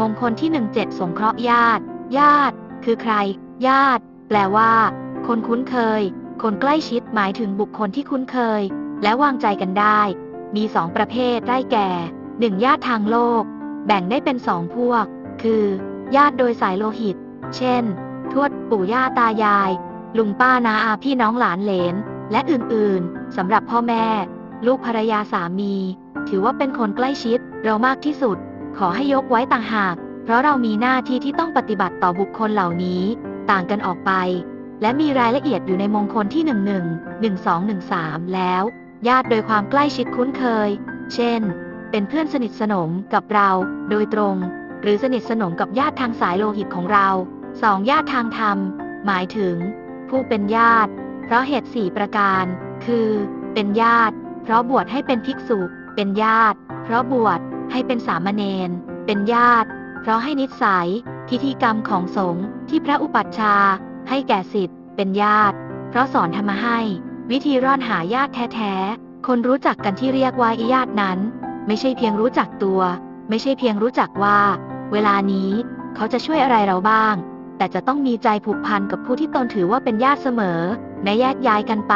มงคลที่ 17 สงเคราะห์ญาติ ญาติ คือใคร ญาติ แปลว่า คนคุ้นเคย คนใกล้ชิดหมายถึงบุคคลที่คุ้นเคย และวางใจกันได้ มีสองประเภทได้แก่หนึ่งญาติทางโลก แบ่งได้เป็นสองพวก คือ ญาติโดยสายโลหิต เช่น ทวดปู่ย่าตายาย ลุงป้านาอาพี่น้องหลานเหลน และอื่นๆสำหรับพ่อแม่ ลูกภรรยาสามี ถือว่าเป็นคนใกล้ชิดเรามากที่สุด ขอให้ยกไว้ต่างหาก เพราะเรามีหน้าที่ที่ต้องปฏิบัติต่อบุคคลเหล่านี้ ต่างกันออกไป และมีรายละเอียดอยู่ในมงคลที่ 11 12 13 แล้ว ญาติโดยความใกล้ชิดคุ้นเคย เช่น เป็นเพื่อนสนิทสนมกับเราโดยตรง หรือสนิทสนมกับญาติทางสายโลหิตของเราสองญาติทางธรรม หมายถึง ผู้เป็นญาติ เพราะเหตุสี่ประการ คือ เป็นญาติ เพราะบวชให้เป็นภิกษุ เป็นญาติ เพราะบวช ให้เป็นสามเณรเป็นญาติ เพราะให้นิสัย พิธีกรรมของสงฆ์ที่พระอุปัชฌาย์ให้แก่สิทธิ์เป็นญาติ เพราะสอนธรรมให้ วิธีร่อนหาญาติแท้ๆ คนรู้จักกันที่เรียกว่าญาตินั้น ไม่ใช่เพียงรู้จักตัว ไม่ใช่เพียงรู้จักว่า เวลานี้เขาจะช่วยอะไรเราบ้าง แต่จะต้องมีใจผูกพันกับผู้ที่ตนถือว่าเป็นญาติเสมอแม้แยกย้ายกันไป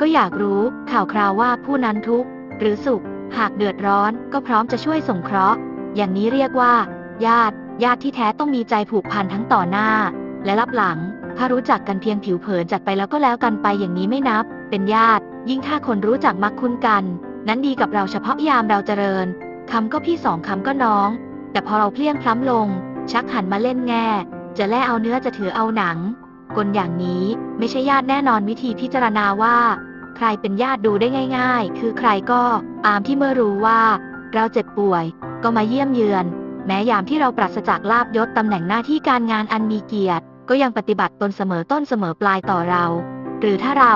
ก็อยากรู้ข่าวคราวว่าผู้นั้นทุกข์หรือสุข หากเดือดร้อนก็พร้อมจะช่วยสงเคราะห์ อย่างนี้เรียกว่า ญาติ ญาติที่แท้ต้องมีใจผูกพันทั้งต่อหน้า และรับหลัง ถ้ารู้จักกันเพียงผิวเผินจัดไปแล้วก็แล้วกันไปอย่างนี้ไม่นับ เป็นญาติ ยิ่งถ้าคนรู้จักมักคุ้นกัน นั้นดีกับเราเฉพาะยามเราเจริญคำก็พี่สองคำก็น้อง แต่พอเราเพลียงพล้ำลง ชักหันมาเล่นแง่ จะแล่เอาเนื้อจะถือเอาหนัง กลอย่างนี้ไม่ใช่ญาติแน่นอนวิธีพิจารณาว่า รเป็นญาติดูได้ง่าย ๆ คือใครก็ตามที่เมื่อรู้ว่า เราเจ็บป่วย ก็มาเยี่ยมเยือน แม้ยามที่เราปราศจากลาบยศตำแหน่งหน้าที่การงานอันมีเกียรติ ก็ยังปฏิบัติตนเสมอต้นเสมอปลายต่อเรา หรือถ้าเรา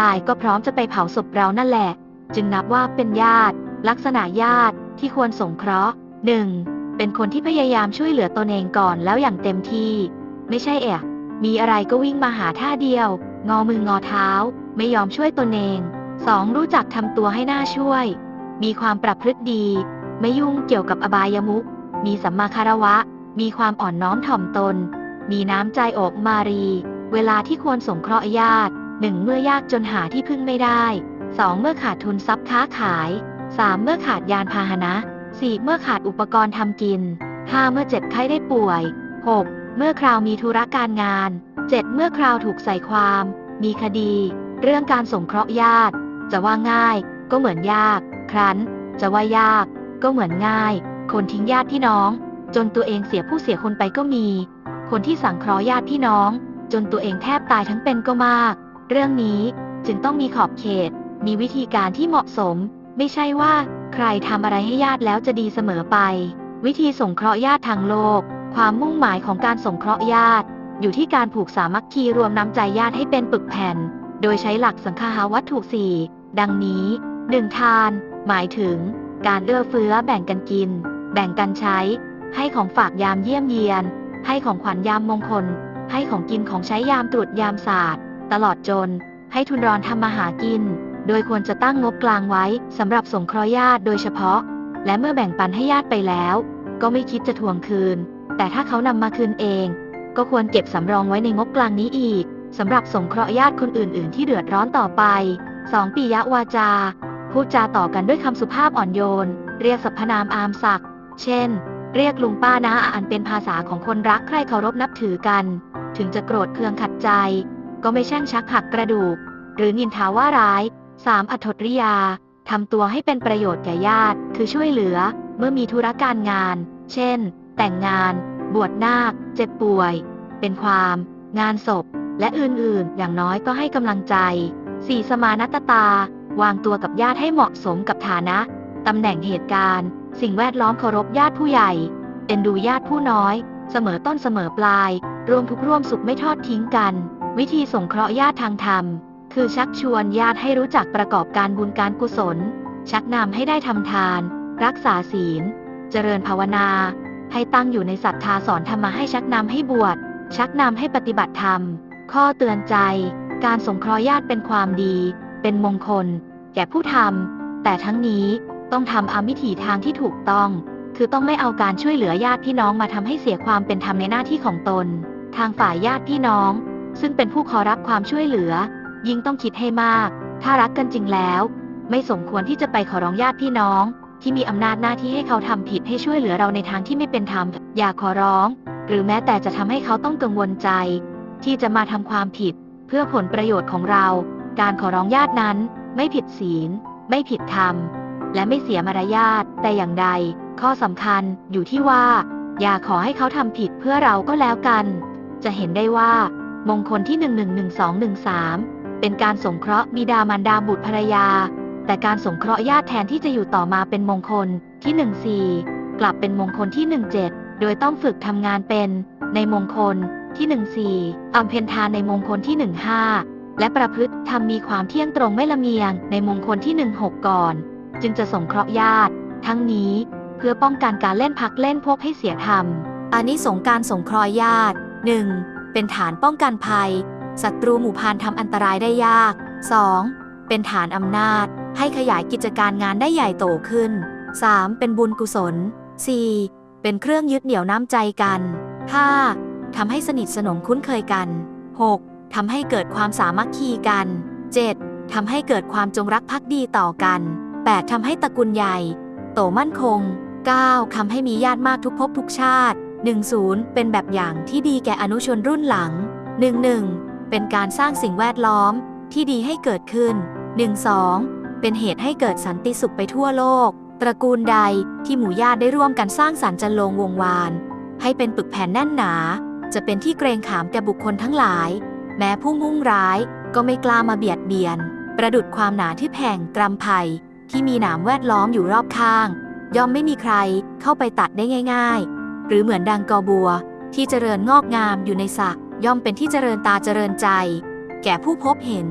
ตายก็พร้อมจะไปเผาศพเรานั่นแหละ จึงนับว่าเป็นญาติ ลักษณะญาติที่ควรสงเคราะห์ 1. เป็นคนที่พยายามช่วยเหลือตนเองก่อนแล้วอย่างเต็มที่ ไม่ใช่เอะมีอะไรก็วิ่งมาหาท่าเดียว งอมืองอเท้า ไม่ยอมช่วยตนเอง 2. รู้จักทำตัวให้น่าช่วย มีความประพฤติดี ไม่ยุ่งเกี่ยวกับอบายมุขมีสัมมาคารวะ มีความอ่อนน้อมถ่อมตน มีน้ำใจอบมารี เวลาที่ควรสงเคราะห์ญาติหนึ่งเมื่อยากจนหาที่พึ่งไม่ได้ 2. เมื่อขาดทุนทรัพย์ค้าขาย 3. เมื่อขาดยานพาหนะ 4. เมื่อขาดอุปกรณ์ทำกิน 5. เมื่อเจ็บไข้ได้ป่วย 6. เมื่อคราวมีธุระการงาน 7. เมื่อคราวถูกใส่ความ มีคดี เรื่องการสงเคราะห์ญาติ จะว่าง่าย ก็เหมือนยาก ครั้น จะว่ายาก ก็เหมือนง่าย คนทิ้งญาติพี่น้อง จนตัวเองเสียผู้เสียคนไปก็มี คนที่สังเคราะห์ญาติพี่น้อง จนตัวเองแทบตายทั้งเป็นก็มาก เรื่องนี้จึงต้องมีขอบเขต มีวิธีการที่เหมาะสม ไม่ใช่ว่า ใครทำอะไรให้ญาติแล้วจะดีเสมอไป วิธีสงเคราะห์ญาติทางโลก ความมุ่งหมายของการสงเคราะห์ญาติ อยู่ที่การผูกสามัคคีรวมน้ำใจญาติให้เป็นปึกแผ่น โดยใช้หลักสังฆาวัตถุสี่ดังนี้ 1. ทาน หมายถึง การเอื้อเฟื้อแบ่งกันกิน แบ่งกันใช้ ให้ของฝากยามเยี่ยมเยียน ให้ของขวัญยามมงคล ให้ของกินของใช้ยามตรวจยามศาสตร์ ตลอดจน ให้ทุนรอนทำมาหากิน โดยควรจะตั้งงบกลางไว้สำหรับสงเคราะห์ญาติโดยเฉพาะ และเมื่อแบ่งปันให้ญาติไปแล้ว ก็ไม่คิดจะทวงคืน แต่ถ้าเขานำมาคืนเอง ก็ควรเก็บสำรองไว้ในงบกลางนี้อีก สำหรับสงเคราะห์ญาติคนอื่น ๆ ที่เดือดร้อนต่อไป 2. ปิยะวาจา พูดจาต่อกันด้วยคำสุภาพอ่อนโยน เรียกสรรพนามอามศักดิ์เช่น เรียกลุงป้านะอันเป็นภาษาของคนรักใคร่เคารพนับถือกัน ถึงจะโกรธเคืองขัดใจ ก็ไม่แช่งชักหักกระดูก หรือนินทาว่าร้าย 3. อัทธริยาทำตัวให้เป็นประโยชน์แก่ญาติ คือช่วยเหลือ เมื่อมีธุรการงาน เช่น แต่งงาน บวชนาค เจ็บป่วย เป็นความ งานศพ และอื่นๆ อย่างน้อยก็ให้กำลังใจ 4. สมานัตตา วางตัวกับญาติให้เหมาะสมกับฐานะตำแหน่งเหตุการณ์ สิ่งแวดล้อมเคารพญาติผู้ใหญ่ เอ็นดูญาติผู้น้อย เสมอต้นเสมอปลาย รวมทุกร่วมสุขไม่ทอดทิ้งกัน วิธีสงเคราะห์ญาติทางธรรม คือชักชวนญาติให้รู้จักประกอบการบุญการกุศล ชักนำให้ได้ทำทาน รักษาศีล เจริญภาวนา ให้ตั้งอยู่ในศรัทธาสอนธรรมะให้ชักนำให้บวช ชักนำให้ปฏิบัติธรรม ข้อเตือนใจ การสงเคราะห์ญาติเป็นความดี เป็นมงคล แก่ผู้ทำ แต่ทั้งนี้ต้องทำอามิถีทางที่ถูกต้องคือคือต้องไม่เอาการช่วยเหลือญาติพี่น้องมาทำให้เสียความเป็นธรรมในหน้าที่ของตน ทางฝ่ายญาติพี่น้อง ซึ่งเป็นผู้ขอรับความช่วยเหลือ ยิ่งต้องคิดให้มาก ถ้ารักกันจริงแล้ว ไม่สมควรที่จะไปขอร้องญาติพี่น้อง ที่มีอำนาจหน้าที่ให้เขาทำผิดให้ช่วยเหลือเราในทางที่ไม่เป็นธรรม อย่าขอร้อง หรือแม้แต่จะทำให้เขาต้องกังวลใจ ที่จะมาทำความผิด เพื่อผลประโยชน์ของเรา การขอร้องญาตินั้น ไม่ผิดศีล ไม่ผิดธรรม และไม่เสียมารยาทแต่อย่างใด ข้อสำคัญอยู่ที่ว่า อย่าขอให้เขาทำผิดเพื่อเราก็แล้วกัน จะเห็นได้ว่า มงคลที่ 111213 เป็นการสงเคราะห์บิดามารดาบุตรภรรยา แต่การสงเคราะห์ญาติแทนที่จะอยู่ต่อมาเป็นมงคลที่ 14 กลับเป็นมงคลที่ 17 โดยต้องฝึกทำงานเป็น ในมงคลที่ 14อำเพ็ญทานในมงคลที่ 15 และประพฤติทำมีความเที่ยงตรงไม่ละเมียงในมงคลที่ 16 ก่อน จึงจะสงเคราะห์ญาติ ทั้งนี้เพื่อป้องกันการเล่นพักเล่นพวกให้เสียธรรมอานิสงส์การสงเคราะห์ญาติ 1. เป็นฐานป้องกันภัยศัตรูหมู่พานทำอันตรายได้ยาก 2. เป็นฐานอำนาจ ให้ขยายกิจการงานได้ใหญ่โตขึ้น 3. เป็นบุญกุศล 4. เป็นเครื่องยึดเหนี่ยวน้ำใจกัน 5. ทำให้สนิทสนมคุ้นเคยกัน 6. ทำให้เกิดความสามัคคีกัน 7. ทำให้เกิดความจงรักภักดีต่อกัน 8. ทำให้ตระกูลใหญ่ โตมั่นคง 9. ทำให้มีญาติมากทุกภพทุกชาติ 10. เป็นแบบอย่างที่ดีแก่อนุชนรุ่นหลัง 11. เป็นการสร้างสิ่งแวดล้อมที่ดีให้เกิดขึ้น 12. เป็นเหตุให้เกิดสันติสุขไปทั่วโลก ตระกูลใดที่หมู่ญาติได้ร่วมกันสร้างสรรค์จันลงวงวาน ให้เป็นปึกแผ่นแน่นหนา จะเป็นที่เกรงขามแก่บุคคลทั้งหลาย แม้ผู้มุ่งร้ายก็ไม่กล้ามาเบียดเบียน ประดุดความหนาที่แผงกรำไผ่ที่มีหนามแวดล้อมอยู่รอบข้าง ย่อมไม่มีใครเข้าไปตัดได้ง่าย ๆ หรือเหมือนดังกอบัว ที่เจริญงอกงามอยู่ในสระย่อมเป็นที่เจริญตาเจริญใจ แก่ผู้พบเห็น